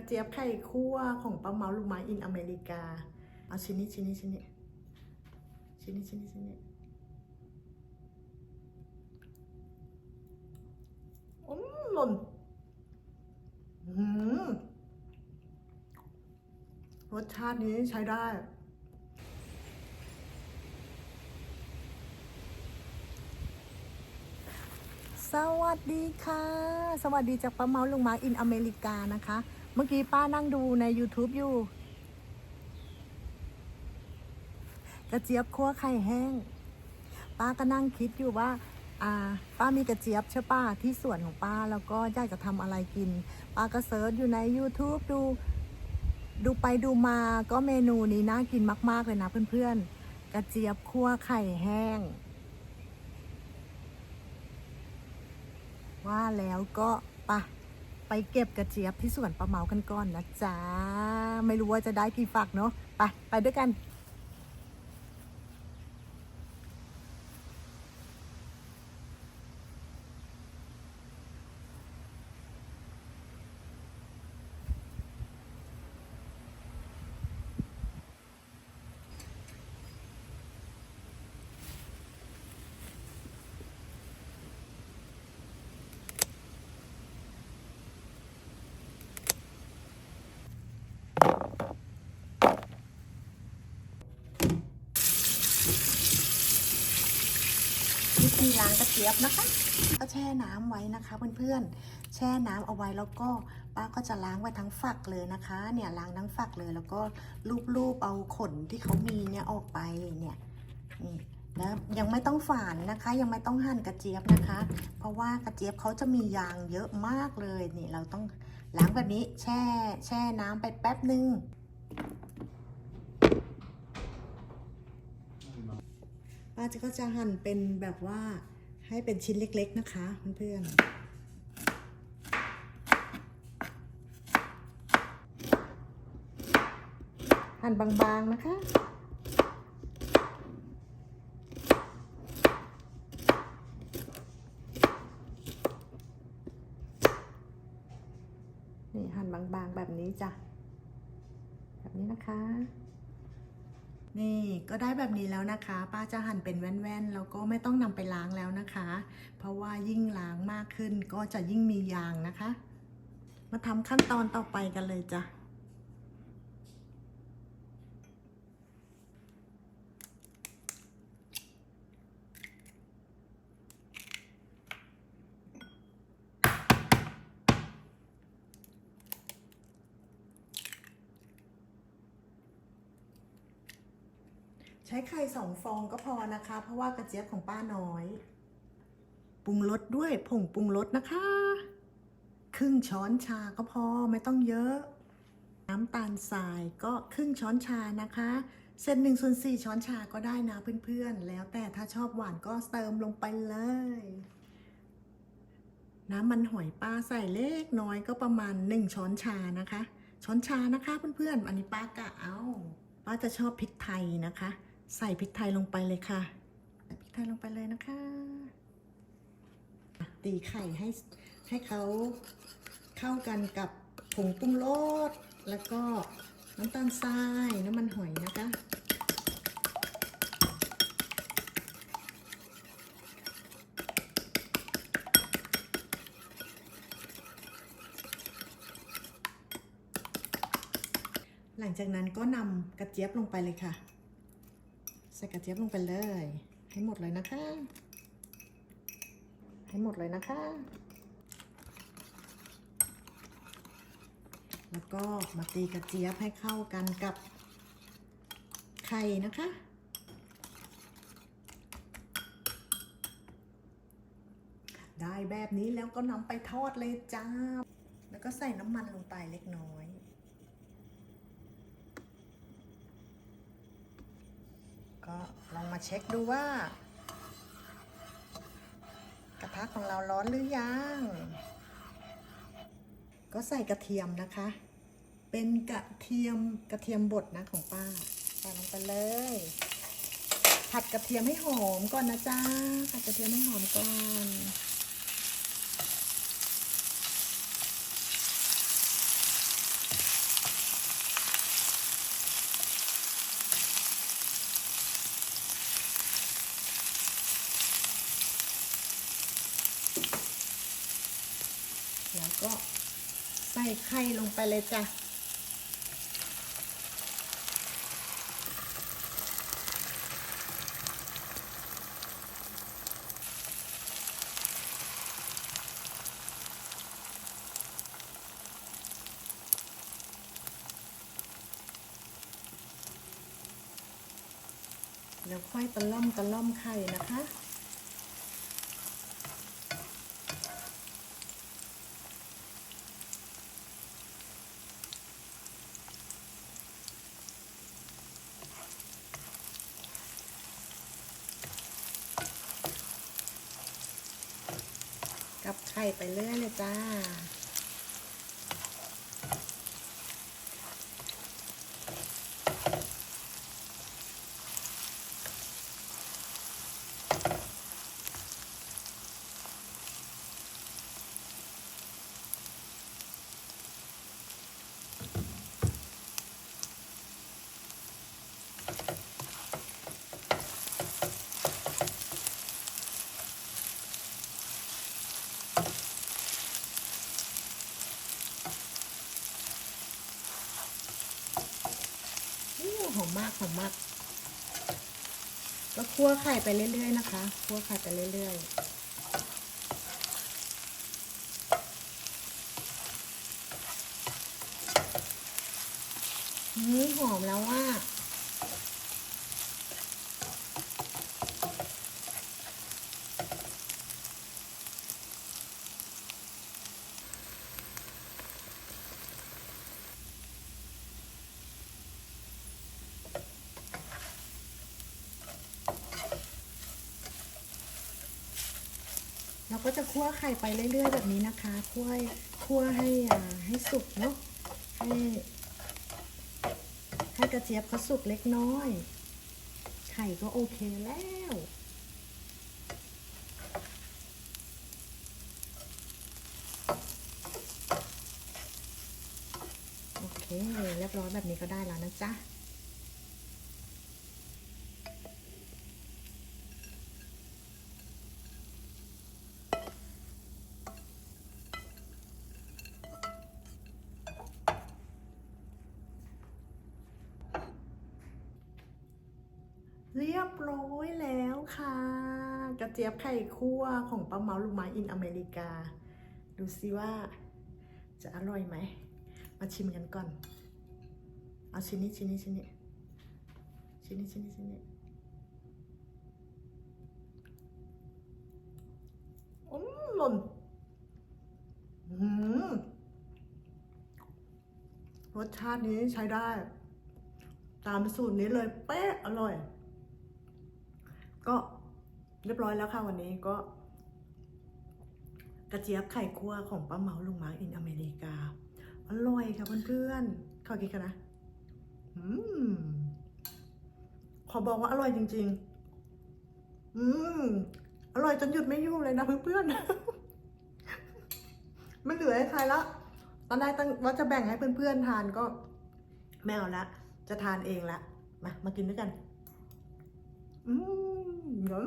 ระเจี๊ยบไข่คั่วของป้าเมาลูกไม้อินอเมริกา เอาชิ้นนี้ชิ้นนี้ชิ้นนี้ชิ้นนี้ชิ้นนี้ชิ้นนี้อืมหล่นอืมรสชาตินี้ใช้ได้ สวัสดีค่ะ สวัสดีจากป้าเมาลุงมาอินอเมริกานะคะ เมื่อกี้ป้านั่งดูใน YouTube อยู่ กระเจี๊ยบคั่วไข่แห้ง ป้าก็นั่งคิดอยู่ว่าอ่าป้ามีกระเจี๊ยบใช่ป้าที่สวนของป้าแล้วก็อยากจะทำอะไรกิน ป้าก็เซิร์ชอยู่ใน YouTube ดู ดูไปดูมาก็เมนูนี้น่ากินมาก ๆ เลยนะเพื่อนๆ กระเจี๊ยบคั่วไข่แห้ง ว่าแล้วก็ปะไปเก็บกระเจี๊ยบที่สวนป้าเมากันก่อนนะจ๊ะ ไม่รู้ว่าจะได้กี่ฝักเนาะไปไปด้วยกัน วิธีล้างกระเจี๊ยบนะคะ ก็แช่น้ำไว้นะคะเพื่อนๆ แช่น้ำเอาไว้แล้วก็ป้าก็จะล้างไว้ทั้งฝักเลยนะคะ เนี่ยล้างทั้งฝักเลยแล้วก็ลูบๆเอาขนที่เขามีเนี่ยออกไปเนี่ยนี่แล้วยังไม่ต้องฝานนะคะ ยังไม่ต้องหั่นกระเจี๊ยบนะคะ เพราะว่ากระเจี๊ยบเขาจะมียางเยอะมากเลยนี่เราต้องล้างแบบนี้แช่แช่น้ำไปแป๊บหนึ่ง ป้าจะก็จะหั่นเป็นแบบว่าให้เป็นชิ้นเล็ก ๆ นะคะเพื่อนๆหั่นบางๆ นะคะ นี่หั่นบางๆ แบบนี้จ้ะ แบบนี้นะคะ นี่ก็ได้แบบนี้แล้วนะคะ ป้าจะหั่นเป็นแว่นๆแล้วก็ไม่ต้องนำไปล้างแล้วนะคะ เพราะว่ายิ่งล้างมากขึ้นก็จะยิ่งมียางนะคะ มาทำขั้นตอนต่อไปกันเลยจ้ะ ใช้ไข่สองฟองก็พอนะคะ เพราะว่ากระเจี๊ยบของป้าน้อย ปรุงรสด้วยผงปรุงรสนะคะ ครึ่งช้อนชาก็พอไม่ต้องเยอะ น้ำตาลทรายก็ครึ่งช้อนชานะคะเส้นหนึ่งส่วนสี่ช้อนชาก็ได้นะเพื่อนๆ แล้วแต่ถ้าชอบหวานก็เติมลงไปเลย น้ำมันหอยป้าใส่เล็กน้อยก็ประมาณหนึ่งช้อนชานะคะ ช้อนชานะคะเพื่อนๆ อันนี้ป้ากะเอา ป้าจะชอบพริกไทยนะคะ ใส่พริกไทยลงไปเลยค่ะ ใส่พริกไทยลงไปเลยนะคะ ตีไข่ให้ให้เขาเข้ากันกับผงปรุงรสแล้วก็น้ำตาลทรายน้ำมันหอยนะคะหลังจากนั้นก็นำกระเจี๊ยบลงไปเลยค่ะ ใส่กระเจี๊ยบลงไปเลย ให้หมดเลยนะคะ ให้หมดเลยนะคะ แล้วก็มาตีกระเจี๊ยบให้เข้ากันกับไข่นะคะ ได้แบบนี้แล้วก็นำไปทอดเลยจ้า แล้วก็ใส่น้ำมันลงไปเล็กน้อย ก็ลองมาเช็คดูว่า กระทะของเราร้อนหรือยัง ก็ใส่กระเทียมนะคะ เป็นกระเทียมกระเทียมบดนะของป้าใส่ลงไปเลย ผัดกระเทียมให้หอมก่อนนะจ๊ะผัดกระเทียมให้หอมก่อน ก็ใส่ไข่ลงไปเลยจ้ะแล้วค่อยตะล่อมตะล่อมไข่นะคะ กับไข่ไปเรื่อยเลยจ้า อู้หอ มมากหอมมาก ก็คั่วไข่ไปเรื่อยๆนะคะ คั่วไข่ไปเรื่อยๆนี่หอมแล้วว่า ก็จะคั่วไข่ไปเรื่อย ๆ แบบนี้นะคะ คั่วคั่วให้อ่าให้สุกเนาะให้ให้กระเจี๊ยบเขาสุกเล็กน้อย ไข่ก็โอเคแล้วโอเคเรียบร้อยแบบนี้ก็ได้แล้วนะจ๊ะ เรียบร้อยแล้วค่ะ กระเจี๊ยบไข่คั่วของป้าเมาลูกไม้อินอเมริกา ดูสิว่าจะอร่อยไหม มาชิมกันก่อน เอาชิ้นนี้ชิ้นนี้ชิ้นนี้ชิ้นนี้ชิ้นนี้ชิ้นนี้อืมหล่นอืมรสชาตินี้ใช้ได้ ตามสูตรนี้เลยเป๊ะอร่อย ก็เรียบร้อยแล้วค่ะวันนี้ก็กระเจี๊ยบไข่คั่วของป้าเมาลุงมาร์กอินอเมริกา อร่อยค่ะเพื่อนๆขอกินกันนะอืมขอบอกว่าอร่อยจริง ๆ อืมอร่อยจนหยุดไม่อยู่เลยนะเพื่อนๆไม่เหลือให้ใครละตอนแรกตั้งว่าจะแบ่งให้เพื่อนๆทานก็ไม่เอาละจะทานเองละมามากินด้วยกัน อืม Nói?